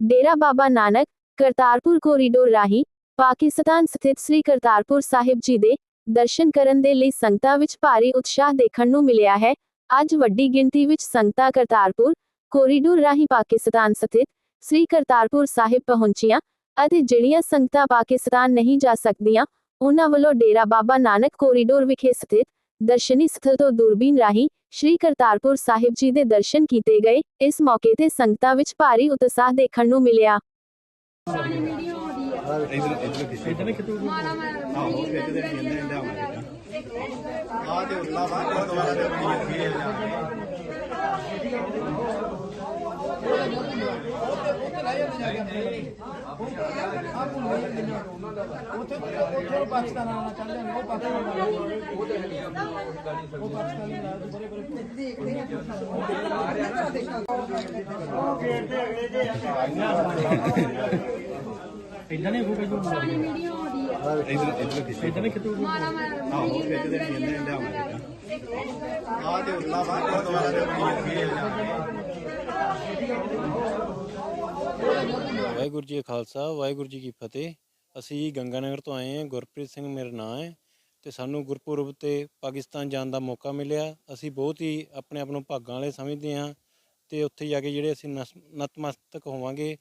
ਡੇਰਾ Baba Nanak, Kartarpur corridor ਰਾਹੀਂ ਪਾਕਿਸਤਾਨ ਸਥਿਤ ਸ੍ਰੀ ਕਰਤਾਰਪੁਰ ਸਾਹਿਬ ਜੀ ਦੇ ਦਰਸ਼ਨ ਕਰਨ ਦੇ ਲਈ ਸੰਗਤਾਂ ਵਿੱਚ ਭਾਰੀ ਉਤਸ਼ਾਹ ਦੇਖਣ ਨੂੰ ਮਿਲਿਆ ਹੈ। ਅੱਜ ਵੱਡੀ ਗਿਣਤੀ ਵਿੱਚ ਸੰਗਤਾਂ ਕਰਤਾਰਪੁਰ ਕੋਰੀਡੋਰ ਰਾਹੀਂ ਪਾਕਿਸਤਾਨ ਸਥਿਤ ਸ੍ਰੀ ਕਰਤਾਰਪੁਰ ਸਾਹਿਬ ਪਹੁੰਚੀਆਂ ਅਤੇ ਜਿਹੜੀਆਂ ਸੰਗਤਾਂ ਪਾਕਿਸਤਾਨ ਨਹੀਂ ਜਾ ਸਕਦੀਆਂ, ਉਹਨਾਂ ਵੱਲੋਂ ਡੇਰਾ ਬਾਬਾ ਨਾਨਕ ਕੋਰੀਡੋਰ ਵਿਖੇ ਸਥਿਤ ਦਰਸ਼ਨੀ ਸਥਲ ਤੋਂ ਦੂਰਬੀਨ ਰਾਹੀਂ ਸ਼੍ਰੀ ਕਰਤਾਰਪੁਰ ਸਾਹਿਬ ਜੀ ਦੇ ਦਰਸ਼ਨ ਕੀਤੇ ਗਏ। ਇਸ ਮੌਕੇ ਤੇ ਸੰਗਤਾਂ ਵਿੱਚ ਭਾਰੀ ਉਤਸ਼ਾਹ ਦੇਖਣ ਨੂੰ ਮਿਲਿਆ। ਇਧਰ ਇਧਰ ਕਿਸੇ ਇਧਰ ਕਿਤੋਂ ਆਹੋ ਇੱਧਰ ਦੇ ਨਹੀਂ ਇੰਦਾ ਇੰਦਾ ਆ ਤੇ ਉੱਲਾ ਬਾਹਰ ਗੁਰਦੁਆਰਾ ਦੇ ਬਣੀ ਜਾਂਦੀ ਹੈ ਇਧਰ ਇਧਰ ਕਿਸੇ ਇਧਰ ਕਿਤੋਂ ਆਹੋ ਇੱਧਰ ਦੇ ਨਹੀਂ ਇੰਦਾ ਇੰਦਾ ਆ ਤੇ ਉੱਲਾ ਬਾਹਰ ਗੁਰਦੁਆਰਾ ਦੇ ਬਣੀ ਜਾਂਦੀ ਹੈ ਵਾਹਿਗੁਰੂ ਜੀ ਕਾ ਖਾਲਸਾ, ਵਾਹਿਗੁਰੂ ਜੀ ਕੀ ਫਤਿਹ। ਅਸੀਂ ਗੰਗਾਨਗਰ ਤੋਂ ਆਏ ਹਾਂ। ਗੁਰਪ੍ਰੀਤ ਸਿੰਘ ਮੇਰਾ ਨਾਮ ਹੈ ਤੇ ਸਾਨੂੰ ਗੁਰਪੁਰਬ ਤੇ ਪਾਕਿਸਤਾਨ ਜਾਣ ਦਾ ਮੌਕਾ ਮਿਲਿਆ। ਅਸੀਂ ਬਹੁਤ ਹੀ ਆਪਣੇ ਆਪ ਨੂੰ ਭਾਗਾਂ ਵਾਲੇ ਸਮਝਦੇ ਹਾਂ ਤੇ ਉੱਥੇ ਜਾ ਕੇ ਜਿਹੜੇ ਅਸੀਂ ਨਸ- ਨਤਮਸਤਕ ਹੋਵਾਂਗੇ,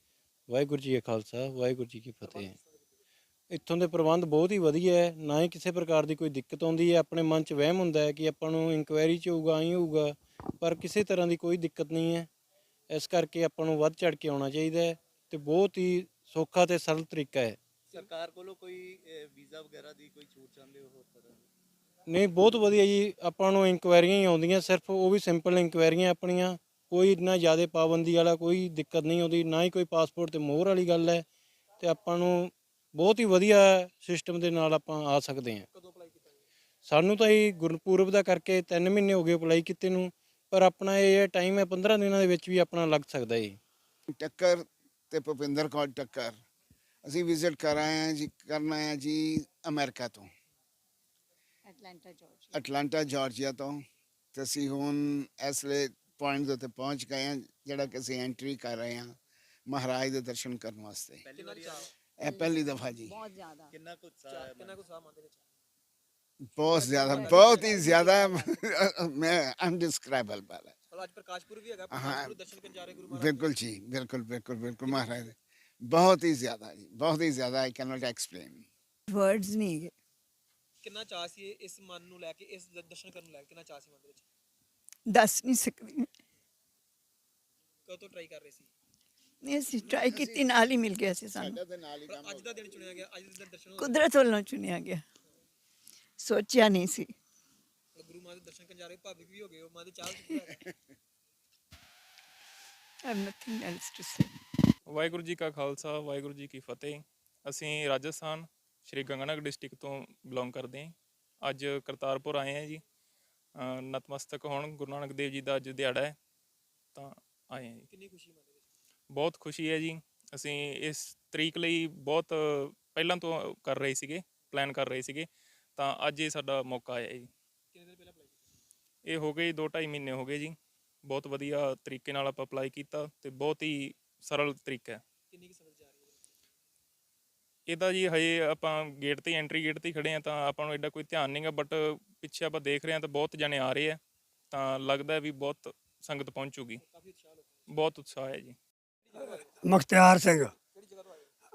ਵਾਹਿਗੁਰੂ ਜੀ ਕਾ ਖਾਲਸਾ, ਵਾਹਿਗੁਰੂ ਜੀ ਕੀ ਫਤਿਹ। ਇੱਥੋਂ ਦੇ ਪ੍ਰਬੰਧ ਬਹੁਤ ਹੀ ਵਧੀਆ ਹੈ। ਨਾ ਹੀ ਕਿਸੇ ਪ੍ਰਕਾਰ ਦੀ ਕੋਈ ਦਿੱਕਤ ਆਉਂਦੀ ਹੈ। ਆਪਣੇ ਮਨ 'ਚ ਵਹਿਮ ਹੁੰਦਾ ਹੈ ਕਿ ਆਪਾਂ ਨੂੰ ਇਨਕੁਆਇਰੀ 'ਚ ਹੋਊਗਾ ਐਂ ਹੋਊਗਾ, ਪਰ ਕਿਸੇ ਤਰ੍ਹਾਂ ਦੀ ਕੋਈ ਦਿੱਕਤ ਨਹੀਂ ਹੈ। ਇਸ ਕਰਕੇ ਆਪਾਂ ਨੂੰ ਵੱਧ ਚੜ ਕੇ ਆਉਣਾ ਚਾਹੀਦਾ ਹੈ। ਤੇ ਬਹੁਤ ਹੀ ਸੌਖਾ ਤੇ ਸਰਲ ਤਰੀਕਾ ਹੈ। ਸਰਕਾਰ ਕੋਲੋਂ ਕੋਈ ਵੀਜ਼ਾ ਵਗੈਰਾ ਦੀ ਕੋਈ ਛੂਟ ਚਾਹੁੰਦੇ ਹੋ ਹੋਰ ਤਰ੍ਹਾਂ ਦੀ? ਨਹੀਂ ਬਹੁਤ ਵਧੀਆ ਜੀ। ਆਪਾਂ ਨੂੰ ਇਨਕੁਆਇਰੀਆਂ ਹੀ ਆਉਂਦੀਆਂ ਸਿਰਫ ਉਹ ਵੀ ਸਿੰਪਲ ਇਨਕੁਆਇਰੀਆਂ ਆਪਣੀਆਂ। ਕੋਈ ਇੰਨਾ ਜ਼ਿਆਦਾ ਪਾਬੰਦੀ ਵਾਲਾ ਕੋਈ ਦਿੱਕਤ ਨਹੀਂ ਆਉਂਦੀ ਨਾ ਹੀ ਕੋਈ ਪਾਸਪੋਰਟ ਤੇ ਮੋਹਰ ਵਾਲੀ ਗੱਲ ਹੈ। ਤੇ ਆਪਾਂ ਨੂੰ ਬਹੁਤ ਹੀ ਵਧੀਆ ਸਿਸਟਮ ਦੇ ਨਾਲ ਆਪਾਂ ਆ ਸਕਦੇ ਹਾਂ। ਕਦੋਂ ਅਪਲਾਈ ਕੀਤਾ ਜੀ? ਸਾਨੂੰ ਤਾਂ ਇਹ ਗੁਰਪੁਰਬ ਦਾ ਕਰਕੇ 3 ਮਹੀਨੇ ਹੋ ਗਏ ਅਪਲਾਈ ਕੀਤੇ ਨੂੰ ਪਰ ਆਪਣਾ ਇਹ ਟਾਈਮ ਹੈ 15 ਦਿਨਾਂ ਦੇ ਵਿੱਚ ਵੀ ਆਪਣਾ ਲੱਗ ਸਕਦਾ ਹੈ ਟੱਕਰ ਤੇ ਭੁਪਿੰਦਰ ਕੌਰ ਟੱਕਰ। ਅਸੀਂ ਵਿਜ਼ਿਟ ਕਰ ਆਏ ਹਾਂ ਜੀ ਕਰਨ ਆਏ ਹਾਂ ਜੀ ਅਮਰੀਕਾ ਤੋਂ। ਐਟਲਾਂਟਾ ਜਾਰਜੀਆ ਅਟਲਾਂਟਾ ਜਾਰਜੀਆ ਤੋਂ। ਤੇ ਅਸੀਂ ਹੁਣ ਇਸ ਲਈ ਪੁਆਇੰਟ ਦੇ ਉੱਤੇ ਪਹੁੰਚ ਗਏ ਹਾਂ ਜਿਹੜਾ ਕਿ ਅਸੀਂ ਐਂਟਰੀ ਕਰ ਰਹੇ ਹਾਂ ਮਹਾਰਾਜ ਦੇ ਦਰਸ਼ਨ ਕਰਨ ਵਾਸਤੇ। ਪਹਿਲੀ ਵਾਰੀ ਇਹ ਪਹਿਲੀ ਦਫਾ ਜੀ। ਬਹੁਤ ਜ਼ਿਆਦਾ। ਕਿੰਨਾ ਕੁ ਉਤਸ਼ਾਹ ਹੈ ਕਿੰਨਾ ਕੁ ਉਤਸ਼ਾਹ ਮੰਨਦੇ ਵਿੱਚ? ਬਹੁਤ ਜ਼ਿਆਦਾ ਬਹੁਤ ਹੀ ਜ਼ਿਆਦਾ ਮੈਂ ਅਨਡਿਸਕ੍ਰਾਈਬਲ ਬਾਲਾ ਪਰ ਅੱਜ ਪ੍ਰਕਾਸ਼ਪੁਰ ਵੀ ਹੈਗਾ ਹਾਂ। ਪ੍ਰਕਾਸ਼ਪੁਰ ਦਰਸ਼ਨ ਕਰਨ ਜਾ ਰਹੇ ਗੁਰੂ ਮਹਾਰਾਜ ਬਿਲਕੁਲ ਜੀ ਬਿਲਕੁਲ ਬਿਲਕੁਲ ਬਿਲਕੁਲ ਮਹਾਰਾਜ ਦੇ। ਬਹੁਤ ਹੀ ਜ਼ਿਆਦਾ ਜੀ ਬਹੁਤ ਹੀ ਜ਼ਿਆਦਾ ਆਈ ਕੈਨੋਟ ਐਕਸਪਲੇਨ ਵਰਡਸ ਨਹੀਂ ਹੈਗੇ। ਕਿੰਨਾ ਚਾਹ ਸੀ ਇਸ ਮਨ ਨੂੰ ਲੈ ਕੇ ਇਸ ਦ- ਦਰਸ਼ਨ ਕਰਨ ਨੂੰ ਲੈ ਕੇ ਕਿੰਨਾ ਚਾਹ ਸੀ ਮਨ ਦੇ ਵਿੱਚ ਦੱਸ ਨਹੀਂ ਸਕਦੀ ਕਦੋਂ ਤੋਂ ਟਰਾਈ ਕਰ ਰਹੇ ਸੀ ਨਹੀਂ ਅਸੀਂ ਟਰਾਈ ਕੀਤੀ ਨਾਲ ਹੀ ਮਿਲ ਗਿਆ ਸੀ ਸਾਨੂੰ ਸਾਡਾ ਦੇ ਨਾਲ ਹੀ ਕੰਮ ਪਰ ਅੱਜ ਦਾ ਦਿਨ ਚੁਣਿਆ ਗਿਆ ਅੱਜ ਦੇ ਦਿਨ ਦਰਸ਼ਨ ਹੋਣ ਕੁਦਰਤ ਵੱਲੋਂ ਚੁਣਿਆ ਗਿਆ ਸੋਚਿਆ ਨਹੀਂ ਸੀ। ਗੁਰੂ ਦੇ ਦਰਸ਼ਨ ਕਰਨ ਜਾ ਰਹੇ ਭਾਵਿਕ ਵੀ ਹੋ ਗਏ ਹੋ ਮਨ ਦੇ ਚਾਹ। I have nothing else to say. Waheguru ji ਕਾ ਖਾਲਸਾ ਵਾਹਿਗੁਰੂ ਜੀ ਕੀ ਫਤਿਹ। ਅਸੀਂ ਰਾਜਸਥਾਨ ਸ਼੍ਰੀ ਗੰਗਾਨਗਰ ਡਿਸਟ੍ਰਿਕਟ ਤੋਂ ਬਿਲੋਂਗ ਕਰਦੇ ਹਾਂ। ਅੱਜ ਕਰਤਾਰਪੁਰ ਆਏ ਹਾਂ ਜੀ। ਅ, ਨਤਮਸਤਕ ਹੋਣ ਗੁਰੂ ਨਾਨਕ ਦੇਵ ਜੀ ਦਾ ਅੱਜ ਦਿਹਾੜਾ ਹੈ। ਤਾਂ ਆਏ ਹਾਂ ਜੀ। ਕਿੰਨੀ ਖੁਸ਼ੀ ਮਨ ਦੇ ਵਿੱਚ ਬਹੁਤ ਖੁਸ਼ੀ ਹੈ ਜੀ। ਅਸੀਂ ਇਸ ਤਰੀਕ ਲਈ ਬਹੁਤ ਪਹਿਲਾਂ ਤੋਂ ਕਰ ਰਹੇ ਸੀਗੇ ਪਲਾਨ ਕਰ ਰਹੇ ਸੀਗੇ। ਤਾਂ ਅੱਜ ਇਹ ਸਾਡਾ ਮੌਕਾ ਆਇਆ ਜੀ। ਕਿੰਨੇ ਦਿਨ ਪਹਿਲਾਂ ਅਪਲਾਈ ਕੀਤਾ? ਇਹ ਹੋ ਗਏ 2.5 ਮਹੀਨੇ ਹੋ ਗਏ ਜੀ। ਬਹੁਤ ਵਧੀਆ ਤਰੀਕੇ ਨਾਲ ਆਪਾਂ ਅਪਲਾਈ ਕੀਤਾ ਤੇ ਬਹੁਤ ਹੀ ਸਰਲ ਤਰੀਕਾ ਹੈ। ਕਿੰਨੀ ਕੁ ਸਮਝ ਜਾ ਰਹੀ ਹੈ? ਇਹਦਾ ਜੀ ਹਜੇ ਆਪਾਂ ਗੇਟ ਤੇ ਐਂਟਰੀ ਗੇਟ ਤੇ ਖੜੇ ਆ ਤਾਂ ਆਪਾਂ ਨੂੰ ਐਡਾ ਕੋਈ ਧਿਆਨ ਨਹੀਂਗਾ ਬਟ ਪਿੱਛੇ ਆਪਾਂ ਦੇਖ ਰਹੇ ਆ ਤਾਂ ਬਹੁਤ ਜਣੇ ਆ ਰਹੇ ਆ ਤਾਂ ਲੱਗਦਾ ਵੀ ਬਹੁਤ ਸੰਗਤ ਪਹੁੰਚੂਗੀ। ਬਹੁਤ ਉਤਸ਼ਾਹ ਹੈ ਜੀ। ਮੁਖਤਿਆਰ ਸਿੰਘ।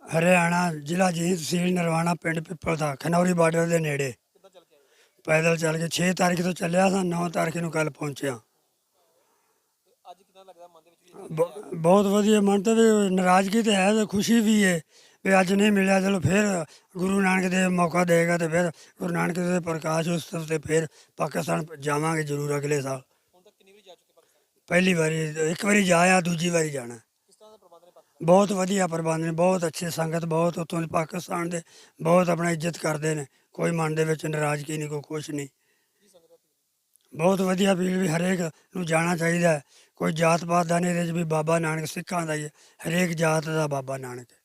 ਹਰਿਆਣਾ ਜ਼ਿਲ੍ਹਾ ਜੀਂਦ ਤਹਿਸੀਲ ਨਰਵਾਣਾ ਪਿੰਡ ਪਿੱਪਲ ਦਾ, ਖਨੌਰੀ ਬਾਰਡਰ ਦੇ ਨੇੜੇ। ਪੈਦਲ ਚੱਲ ਕੇ 6 ਤਾਰੀਖ ਤੋਂ ਚੱਲਿਆ ਸਾਂ 9 ਤਾਰੀਖ ਨੂੰ ਕੱਲ ਪਹੁੰਚਿਆ। ਬ- ਬਹੁਤ ਵਧੀਆ, ਮਨ ਤੇ ਵੀ ਨਾਰਾਜ਼ਗੀ ਤੇ ਹੈ ਤੇ ਖੁਸ਼ੀ ਵੀ ਹੈ ਵੀ ਅੱਜ ਨਹੀਂ ਮਿਲਿਆ, ਚਲੋ ਫਿਰ ਗੁਰੂ ਨਾਨਕ ਦੇਵ ਮੌਕਾ ਦੇਗਾ ਤੇ ਫਿਰ ਗੁਰੂ ਨਾਨਕ ਦੇਵ ਦੇ ਪ੍ਰਕਾਸ਼ ਉਤਸਵ ਤੇ ਫਿਰ ਪਾਕਿਸਤਾਨ ਜਾਵਾਂਗੇ ਜ਼ਰੂਰ ਅਗਲੇ ਸਾਲ। ਪਹਿਲੀ ਵਾਰੀ, ਇੱਕ ਵਾਰੀ ਜਾਇਆ, ਦੂਜੀ ਵਾਰੀ ਜਾਣਾ ਕਿਸ ਤਰ੍ਹਾਂ ਦਾ ਪ੍ਰਬੰਧ ਨੇ ਪਾਕਿਸਤਾਨ ਬਹੁਤ ਵਧੀਆ ਪ੍ਰਬੰਧ ਨੇ, ਬਹੁਤ ਅੱਛੇ ਸੰਗਤ, ਬਹੁਤ ਉੱਥੋਂ ਦੇ ਪਾਕਿਸਤਾਨ ਦੇ, ਬਹੁਤ ਆਪਣਾ ਇੱਜ਼ਤ ਕਰਦੇ ਨੇ, ਕੋਈ ਮਨ ਦੇ ਵਿੱਚ ਨਾਰਾਜ਼ਗੀ ਨਹੀਂ, ਕੋਈ ਕੁਛ ਨਹੀਂ ਬਹੁਤ ਵਧੀਆ ਅਪੀਲ ਵੀ ਹਰੇਕ ਨੂੰ ਜਾਣਾ ਚਾਹੀਦਾ ਹੈ। ਕੋਈ ਜਾਤ ਪਾਤ ਦਾ ਨਹੀਂ, ਇਹਦੇ 'ਚ ਵੀ ਬਾਬਾ ਨਾਨਕ ਸਿੱਖਾਂ ਦਾ ਹੀ ਹੈ, ਹਰੇਕ ਜਾਤ ਦਾ ਬਾਬਾ ਨਾਨਕ ਹੈ